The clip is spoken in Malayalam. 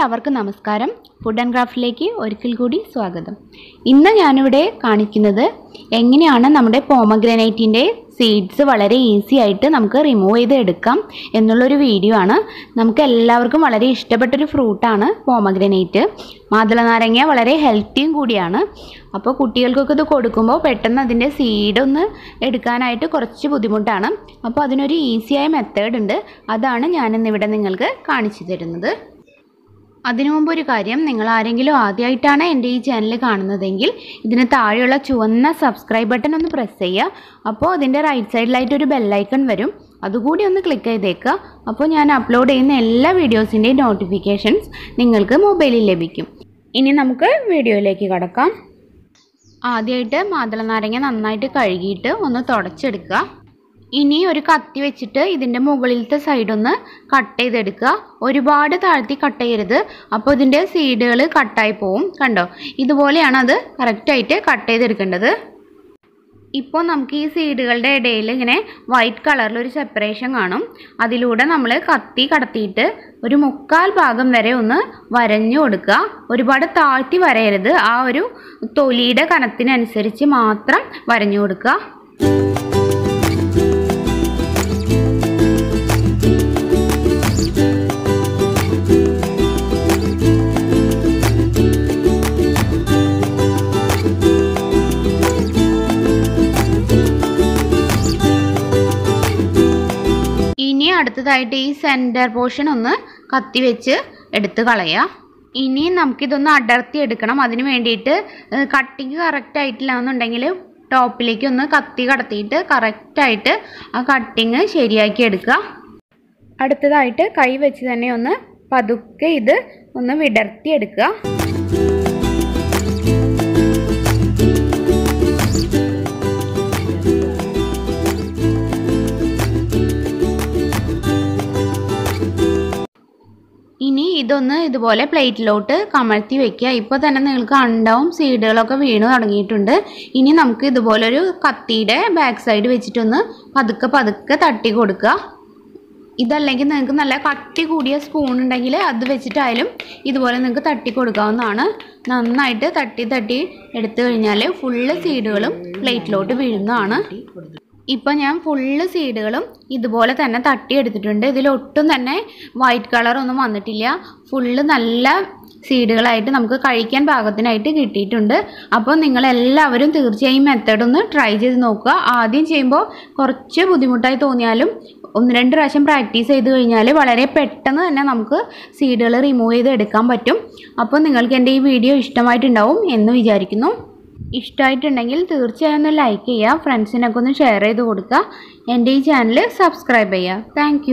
എല്ലാവർക്കും നമസ്കാരം. ഫുഡ് ആൻഡ് ക്രാഫ്റ്റിലേക്ക് ഒരിക്കൽ കൂടി സ്വാഗതം. ഇന്ന് ഞാനിവിടെ കാണിക്കുന്നത് എങ്ങനെയാണ് നമ്മുടെ പോമഗ്രനൈറ്റിന്റെ സീഡ്സ് വളരെ ഈസി ആയിട്ട് നമുക്ക് റിമൂവ് ചെയ്ത് എടുക്കാം എന്നുള്ളൊരു വീഡിയോ ആണ്. നമുക്ക് എല്ലാവർക്കും വളരെ ഇഷ്ടപ്പെട്ടൊരു ഫ്രൂട്ടാണ് പോമഗ്രനൈറ്റ് മാതള നാരങ്ങ വളരെ ഹെൽത്തിയും കൂടിയാണ്. അപ്പോൾ കുട്ടികൾക്കൊക്കെ ഇത് കൊടുക്കുമ്പോൾ പെട്ടെന്ന് അതിന്റെ സീഡൊന്ന് എടുക്കാനായിട്ട് കുറച്ച് ബുദ്ധിമുട്ടാണ്. അപ്പോൾ അതിനൊരു ഈസിയായ മെത്തേഡ് ഉണ്ട്. അതാണ് ഞാനിന്നിവിടെ നിങ്ങൾക്ക് കാണിച്ചു തരുന്നത്. അതിനു മുമ്പ് ഒരു കാര്യം നിങ്ങൾ ആരെങ്കിലും ആദ്യമായിട്ടാണ് എന്റെ ഈ ചാനൽ കാണുന്നതെങ്കിൽ ഇതിന് താഴെയുള്ള ചുവന്ന സബ്സ്ക്രൈബ് ബട്ടൺ ഒന്ന് പ്രസ് ചെയ്യുക. അപ്പോൾ അതിന്റെ റൈറ്റ് സൈഡിലായിട്ട് ഒരു ബെല്ലൈക്കൺ വരും. അതുകൂടി ഒന്ന് ക്ലിക്ക് ചെയ്തേക്കുക. അപ്പോൾ ഞാൻ അപ്ലോഡ് ചെയ്യുന്ന എല്ലാ വീഡിയോസിന്റെയും നോട്ടിഫിക്കേഷൻസ് നിങ്ങൾക്ക് മൊബൈലിൽ ലഭിക്കും. ഇനി നമുക്ക് വീഡിയോയിലേക്ക് കടക്കാം. ആദ്യമായിട്ട് മാതള നാരങ്ങ നന്നായിട്ട് കഴുകിയിട്ട് ഒന്ന് തുടച്ചെടുക്കുക. ഇനി ഒരു കത്തി വെച്ചിട്ട് ഇതിന്റെ മുകളിലത്തെ സൈഡൊന്ന് കട്ട് ചെയ്തെടുക്കുക. ഒരുപാട് താഴ്ത്തി കട്ട് ചെയ്യരുത്. അപ്പോൾ ഇതിന്റെ സീഡുകൾ കട്ടായി പോവും. കണ്ടോ? ഇതുപോലെയാണ് അത് കറക്റ്റായിട്ട് കട്ട് ചെയ്തെടുക്കേണ്ടത്. ഇപ്പോൾ നമുക്ക് ഈ സീഡുകളുടെ ഇടയിൽ ഇങ്ങനെ വൈറ്റ് കളറിൽ ഒരു സെപ്പറേഷൻ കാണും. അതിലൂടെ നമ്മൾ കത്തി കടത്തിയിട്ട് ഒരു മുക്കാൽ ഭാഗം വരെ ഒന്ന് വരഞ്ഞു കൊടുക്കുക. ഒരുപാട് താഴ്ത്തി വരയരുത്. ആ ഒരു തൊലിയുടെ കനത്തിനനുസരിച്ച് മാത്രം വരഞ്ഞു കൊടുക്കുക. അടുത്തതായിട്ട് ഈ സെന്റർ പോർഷൻ ഒന്ന് കത്തി വെച്ച് എടുത്ത് കളയുക ഇനി നമുക്കിതൊന്ന് അടർത്തി എടുക്കണം. അതിന് വേണ്ടിയിട്ട് കട്ടിങ് കറക്റ്റ് ആയിട്ടില്ല എന്നുണ്ടെങ്കിൽ ടോപ്പിലേക്ക് ഒന്ന് കത്തി കടത്തിയിട്ട് കറക്റ്റായിട്ട് ആ കട്ടിങ് ശരിയാക്കി എടുക്കുക. അടുത്തതായിട്ട് കൈ വെച്ച് തന്നെ ഒന്ന് പതുക്കെ ഇത് ഒന്ന് വിടർത്തി എടുക്കുക. ഇനി ഇതൊന്ന് ഇതുപോലെ പ്ലേറ്റിലോട്ട് കമഴ്ത്തി വെക്കുക. ഇപ്പോൾ തന്നെ നിങ്ങൾക്ക് അണ്ടവും സീഡുകളൊക്കെ വീണ് തുടങ്ങിയിട്ടുണ്ട്. ഇനി നമുക്ക് ഇതുപോലൊരു കത്തിയുടെ ബാക്ക് സൈഡ് വെച്ചിട്ടൊന്ന് പതുക്കെ പതുക്കെ തട്ടി കൊടുക്കുക. ഇതല്ലെങ്കിൽ നിങ്ങൾക്ക് നല്ല കട്ടി കൂടിയ സ്പൂൺ ഉണ്ടെങ്കിൽ അത് വെച്ചിട്ടായാലും ഇതുപോലെ നിങ്ങൾക്ക് തട്ടി കൊടുക്കാവുന്നതാണ്. നന്നായിട്ട് തട്ടി തട്ടി എടുത്തു കഴിഞ്ഞാൽ ഫുള്ള് സീഡുകളും പ്ലേറ്റിലോട്ട് വീഴുന്നതാണ്. ഇപ്പം ഞാൻ ഫുള്ള് സീഡുകളും ഇതുപോലെ തന്നെ തട്ടിയെടുത്തിട്ടുണ്ട്. ഇതിലൊട്ടും തന്നെ വൈറ്റ് കളറൊന്നും വന്നിട്ടില്ല. ഫുള്ള് നല്ല സീഡുകളായിട്ട് നമുക്ക് കഴിക്കാൻ പാകത്തിനായിട്ട് കിട്ടിയിട്ടുണ്ട്. അപ്പോൾ നിങ്ങളെല്ലാവരും തീർച്ചയായും മെത്തേഡ് ഒന്ന് ട്രൈ ചെയ്ത് നോക്കുക. ആദ്യം ചെയ്യുമ്പോൾ കുറച്ച് ബുദ്ധിമുട്ടായി തോന്നിയാലും ഒന്ന് രണ്ട് പ്രാവശ്യം പ്രാക്ടീസ് ചെയ്ത് കഴിഞ്ഞാൽ വളരെ പെട്ടെന്ന് തന്നെ നമുക്ക് സീഡുകൾ റിമൂവ് ചെയ്ത് എടുക്കാൻ പറ്റും. അപ്പോൾ നിങ്ങൾക്ക് എന്റെ ഈ വീഡിയോ ഇഷ്ടമായിട്ടുണ്ടാവും എന്ന് വിചാരിക്കുന്നു. ഇഷ്ടമായിട്ടുണ്ടെങ്കിൽ തീർച്ചയായും ഒന്ന് ലൈക്ക് ചെയ്യുക ഫ്രണ്ട്സിനൊക്കെ ഒന്ന് ഷെയർ ചെയ്ത് കൊടുക്കുക. എന്റെ ഈ ചാനൽ സബ്സ്ക്രൈബ് ചെയ്യുക. താങ്ക്